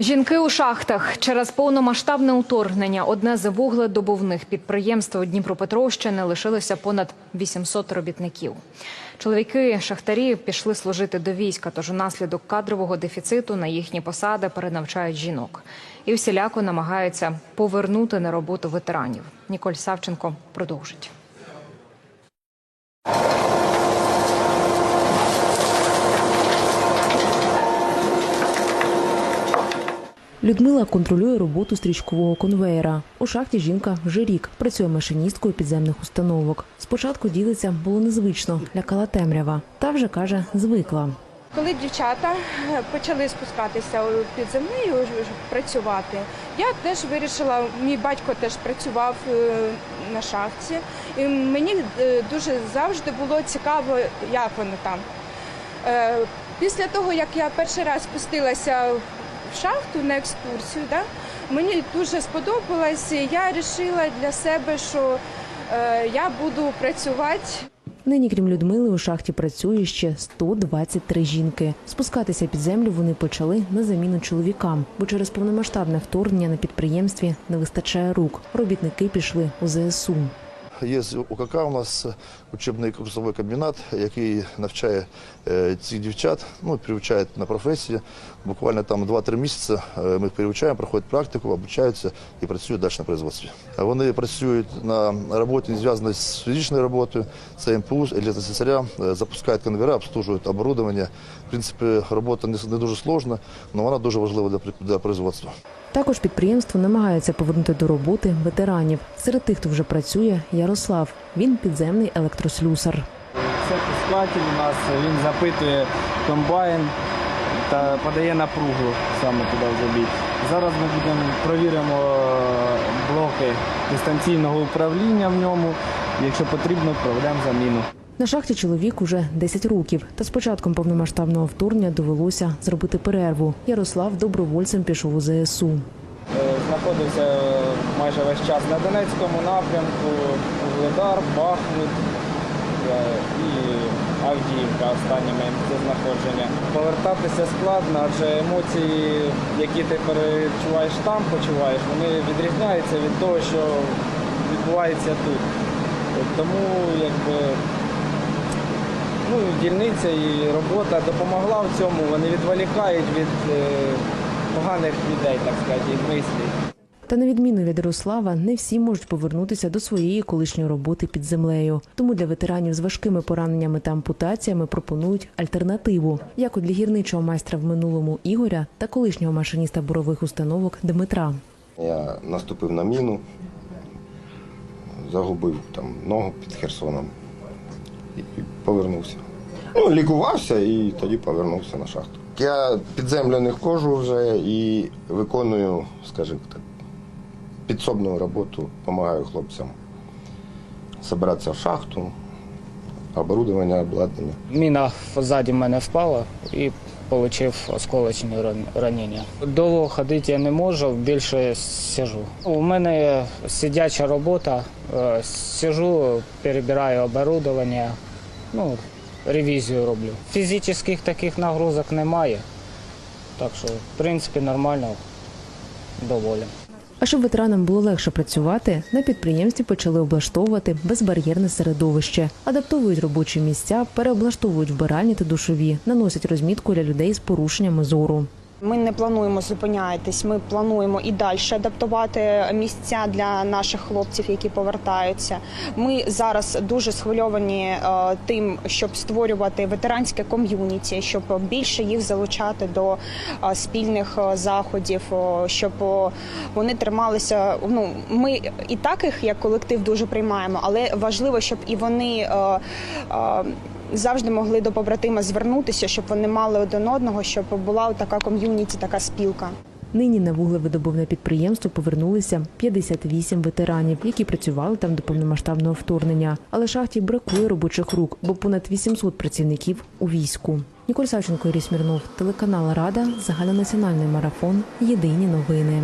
Жінки у шахтах через повномасштабне уторгнення одне з вугледобувних підприємств Дніпропетровщини лишилося понад 800 робітників. Чоловіки шахтарі пішли служити до війська, тож унаслідок кадрового дефіциту на їхні посади перенавчають жінок і всіляко намагаються повернути на роботу ветеранів. Ніколь Савченко продовжить. Людмила контролює роботу стрічкового конвеєра. У шахті жінка вже рік працює машиністкою підземних установок. Спочатку ділиться було незвично, лякала темрява. Та вже каже, звикла. Коли дівчата е, почали спускатися під землею працювати, я теж вирішила, мій батько теж працював е, на шахті, і мені е, дуже завжди було цікаво, як вони там. Після того, як я перший раз спустилася шахту на екскурсію, да, мені дуже сподобалось, я вирішила для себе, що е, я буду працювати Нині, крім Людмили, у шахті працює ще 123 жінки. Спускатися під землю вони почали на заміну чоловікам, бо через повномасштабне вторгнення на підприємстві не вистачає рук. Робітники пішли у ЗСУ. Є УКК у нас учебний курсовий комбінат, який навчає е, цих дівчат, ну, привчає на професії. Буквально там 2-3 місяці е, ми їх привчаємо, проходять практику, обучаються і працюють далі на производстві. Вони працюють на роботі, зв'язаній з фізичною роботою, це імпульс, електрослесаря, е, запускають конвейера, обслужують оборудовання. В принципі, робота не дуже сложна, але вона дуже важлива для, для производства. Також підприємство намагається повернути до роботи ветеранів. Серед тих, хто вже працює, Ярослав. Він підземний електрослюсар. Це пускатель у нас, він запитує комбайн та подає напругу саме туди в забіг. Зараз ми будемо провіримо е, блоки дистанційного управління в ньому. Якщо потрібно, проведемо заміну. На шахті чоловік уже 10 років. Та з початком повномасштабного вторгнення довелося зробити перерву. Ярослав добровольцем пішов у ЗСУ. Е, Знаходився майже весь час на Донецькому напрямку, Вугледар, Бахмут е, і Авдіївка останніми місце знаходження. Повертатися складно, адже емоції, які ти перечуваєш там, почуваєш, вони відрізняються від того, що відбувається тут. Тому якби ну, дільниця і робота допомогла в цьому, вони відволікають від е, поганих людей, так сказати, від мислів. Та на відміну від Ярослава, не всі можуть повернутися до своєї колишньої роботи під землею. Тому для ветеранів з важкими пораненнями та ампутаціями пропонують альтернативу, як от для гірничого майстра в минулому Ігоря та колишнього машиніста бурових установок Дмитра. Я наступив на міну, загубив там ногу під Херсоном і повернувся. Ну, лікувався і тоді повернувся на шахту. Я під землю не входжу вже і виконую, скажімо так, підсобну роботу, допомагаю хлопцям збиратися в шахту, оборудовання, обладнання. Міна ззаді мене впала і отримав осколочні ранення. Довго ходити я не можу, більше сижу. У мене сидяча робота, е, сижу, перебираю оборудовання, ну, ревізію роблю. Фізичних таких нагрузок немає, так що, в принципі, нормально, доволі. А щоб ветеранам було легше працювати, на підприємстві почали облаштовувати безбар'єрне середовище, адаптовують робочі місця, переоблаштовують вбиральні та душові, наносять розмітку для людей з порушеннями зору. Ми не плануємо зупинятись. Ми плануємо і далі адаптувати місця для наших хлопців, які повертаються. Ми зараз дуже схвильовані е, тим, щоб створювати ветеранське ком'юніті, щоб більше їх залучати до е, спільних е, заходів, щоб вони трималися. Ну ми і так їх як колектив дуже приймаємо, але важливо, щоб і вони. Завжди могли до побратима звернутися, щоб вони мали один одного, щоб була така ком'юніті, така спілка. Нині на вуглевидобувне підприємство повернулися 58 ветеранів, які працювали там до повномасштабного вторгнення. Але шахті бракує робочих рук, бо понад 800 працівників у війську. Ніколь Савченко, Ірій Смірнов, телеканал Рада, загальнонаціональний марафон. Єдині новини.